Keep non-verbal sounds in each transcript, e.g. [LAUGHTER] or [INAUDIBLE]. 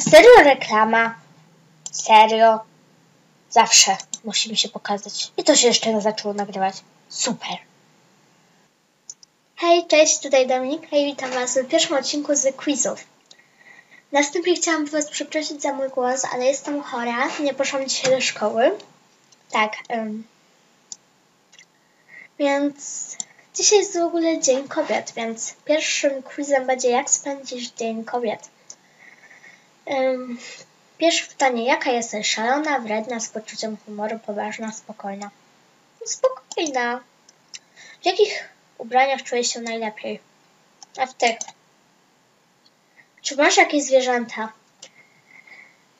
Serio reklama. Serio. Zawsze musimy się pokazać. I to się jeszcze zaczęło nagrywać. Super. Hej, cześć, tutaj Dominik. Hej, witam Was w pierwszym odcinku z quizów. Na wstępie chciałam Was przeprosić za mój głos, ale jestem chora. Nie poszłam dzisiaj do szkoły. Tak. Um. Więc dzisiaj jest w ogóle Dzień Kobiet, więc pierwszym quizem będzie jak spędzisz Dzień Kobiet. Pierwsze pytanie, jaka jesteś? Szalona, wredna, z poczuciem humoru, poważna, spokojna? Spokojna. W jakich ubraniach czujesz się najlepiej? A w tych. Czy masz jakieś zwierzęta?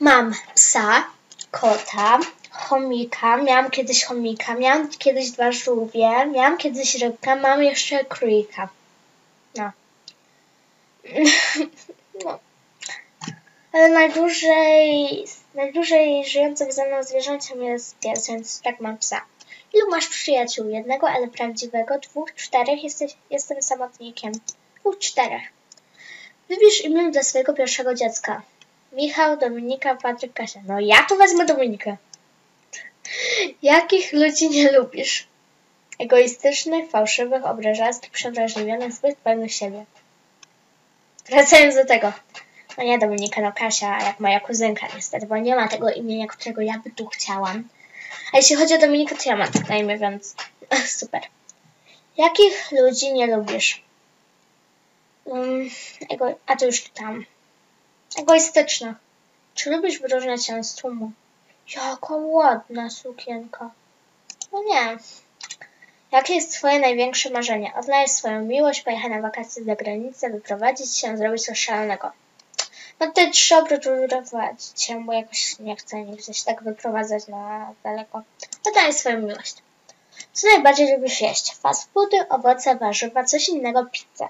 Mam psa, kota, chomika, miałam kiedyś chomika, miałam kiedyś dwa żółwie, miałam kiedyś rybkę, mam jeszcze królika. No. [LAUGHS] no. Ale najdłużej, najdłużej żyjącym ze mną zwierzęciem jest pies, więc tak mam psa. Ilu masz przyjaciół? Jednego, ale prawdziwego? Dwóch, czterech? Jesteś, jestem samotnikiem. Dwóch, czterech. Wybierz imię dla swojego pierwszego dziecka. Michał, Dominika, Patryk, Kasia. No ja tu wezmę Dominikę. Jakich ludzi nie lubisz? Egoistycznych, fałszywych, obrażalskich, przewrażliwionych, zbyt pełnych siebie. Wracając do tego. No nie Dominika, no Kasia, jak moja kuzynka niestety, bo nie ma tego imienia, którego ja by tu chciałam. A jeśli chodzi o Dominikę, to ja mam tak na imię, więc [LAUGHS] super. Jakich ludzi nie lubisz? Um, ego... A to już czytam. Egoistycznych. Czy lubisz wyróżniać się z tłumu? Jaka ładna sukienka. No nie. Jakie jest twoje największe marzenie? Odnaleźć swoją miłość, pojechać na wakacje za granicę, wyprowadzić się, zrobić coś szalonego. No te trzy oprócz wyprowadzić się, bo jakoś nie chcę się tak wyprowadzać na daleko. Odnaleźć swoją miłość. Co najbardziej lubisz jeść? Fast foody, owoce, warzywa, coś innego, pizzę.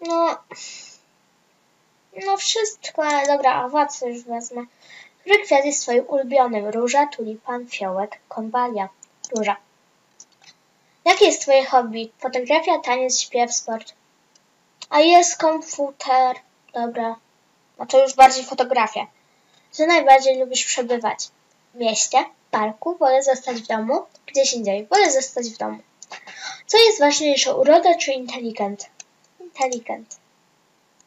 No... No wszystko, ale dobra, owoce już wezmę. Który kwiat jest twoim ulubionym? Róża, tulipan, fiołek, konwalia. Róża. Jakie jest twoje hobby? Fotografia, taniec, śpiew, sport. A jest komputer. Dobra. No to już bardziej fotografia. Co najbardziej lubisz przebywać? W mieście, parku, wolę zostać w domu, gdzieś indziej. Wolę zostać w domu. Co jest ważniejsze, uroda czy inteligent? Inteligent.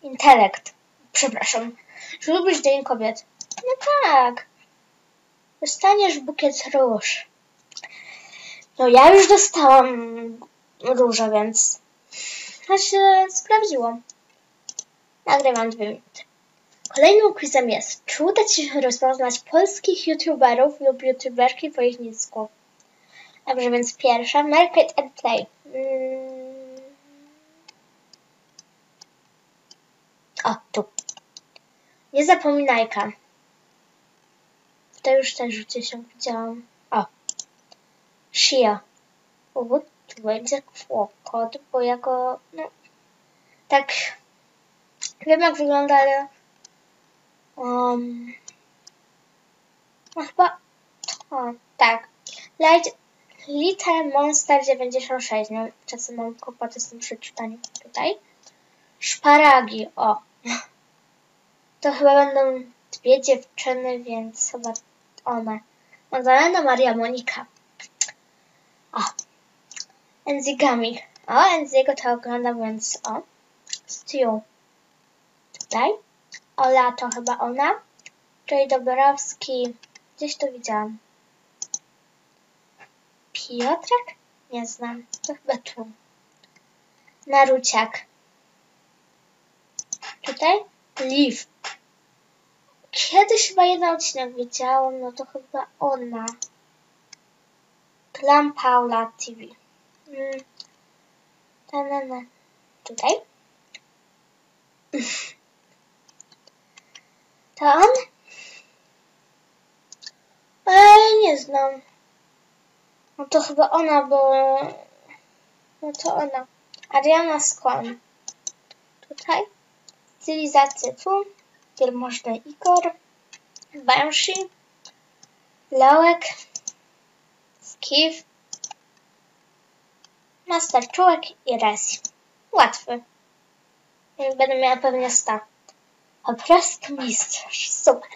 Intelekt. Przepraszam. Czy lubisz Dzień Kobiet? No tak. Dostaniesz bukiet róż. No ja już dostałam różę, więc się sprawdziło. Nagrywam dwie minuty. Kolejnym quizem jest, czy uda Ci się rozpoznać polskich youtuberów lub youtuberki po ich nisku? Dobrze, więc pierwsza, Market and Play. Hmm. O, tu. Nie zapominajka. To już też rzucie się widziałam. O. Shia. O, tu będzie kłopot, bo jako, no, tak, wiem jak wygląda, ale, um, no chyba, o, tak, Light, Little Monster 96, no, czasem mam kłopoty z tym przeczytaniem tutaj. Szparagi, o. To chyba będą dwie dziewczyny, więc chyba one. Magdalena Maria Monika. O. Enzigami. O, Enziego to oglądam, więc o. Stu. Tutaj. Ola to chyba ona. Czyli Dobrowski. Gdzieś to widziałam. Piotrek? Nie znam. To chyba tu. Naruciak. Tutaj? Liv. Kiedyś chyba jeden odcinek widziałam, no to chyba ona. Glam Paula TV. Mm. Ta, Tutaj. To on? Eee, nie znam. No to chyba ona, bo... No to ona. Adriana Skłon. Tutaj. Stylizacja tu. Wielmożny Igor. Banshee. Lołek. Skiw. Master Czułek i Resi. Łatwy. Będę miała pewnie 100. Prostu mistrz. Super.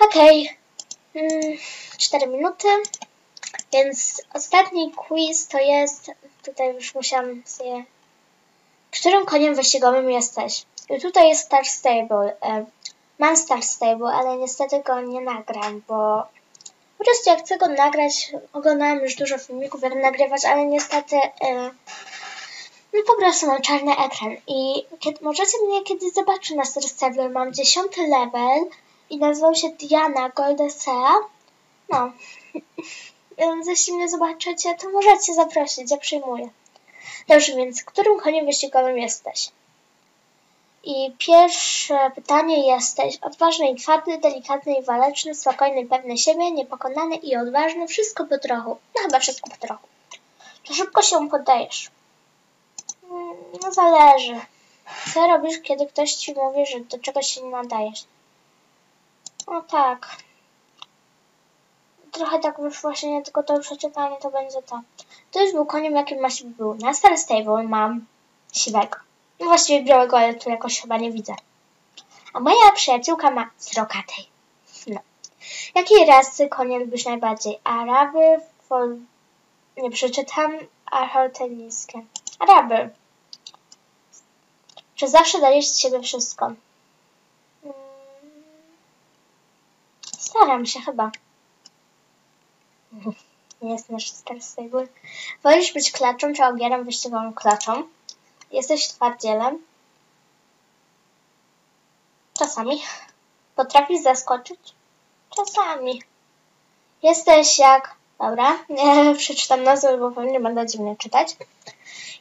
Okej. Okay. Mm, 4 minuty. Więc ostatni quiz to jest... Tutaj już musiałam sobie... Którym koniem wyścigowym jesteś? I tutaj jest Star Stable. E, mam Star Stable, ale niestety go nie nagram, bo po prostu jak chcę go nagrać, oglądałam już dużo filmików, jak nagrywać, ale niestety e, no po prostu mam czarny ekran i kiedy, możecie mnie kiedyś zobaczyć na Stable. Mam dziesiąty level i nazywał się Diana Goldesea. No, [LAUGHS] więc jeśli mnie zobaczycie, to możecie zaprosić, ja przyjmuję. Dobrze, więc którym koniem wyścigowym jesteś? I pierwsze pytanie jesteś odważny i twardy, delikatny i waleczny, spokojny i pewny siebie, niepokonany i odważny, wszystko po trochu. No chyba wszystko po trochu. Czy szybko się poddajesz? No zależy. Co robisz, kiedy ktoś ci mówi, że do czegoś się nie nadajesz? No tak. Trochę tak już właśnie, tylko to przeczytanie to będzie to. To już był koniem, jakim ma się był. Na Star Stable mam siwego. No właściwie białego, ale tu jakoś chyba nie widzę. A moja przyjaciółka ma srokatej. No. Jakiej rasy konie lubisz najbardziej? Araby, fol... Nie przeczytam, archoteniskie. Araby. Czy zawsze dajesz z siebie wszystko? Mm. Staram się chyba. [LAUGHS] Nie jest nasz star stable. Wolisz być klaczą czy ogierem wyścigową klaczą? Jesteś twardzielem? Czasami. Potrafisz zaskoczyć? Czasami. Jesteś jak... Dobra, nie [LAUGHS] przeczytam nazwę, bo pewnie będę dziwnie czytać.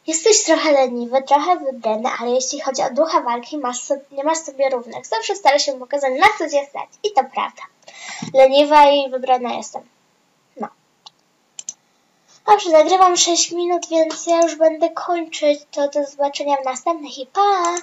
Jesteś trochę leniwy, trochę wybredny, ale jeśli chodzi o ducha walki, masz sobie, nie masz sobie równych. Zawsze stara się pokazać, na co cię stać. I to prawda. Leniwa i wybredna jestem. No. Dobrze, nagrywam 6 minut, więc ja już będę kończyć. To do zobaczenia w następnych i pa!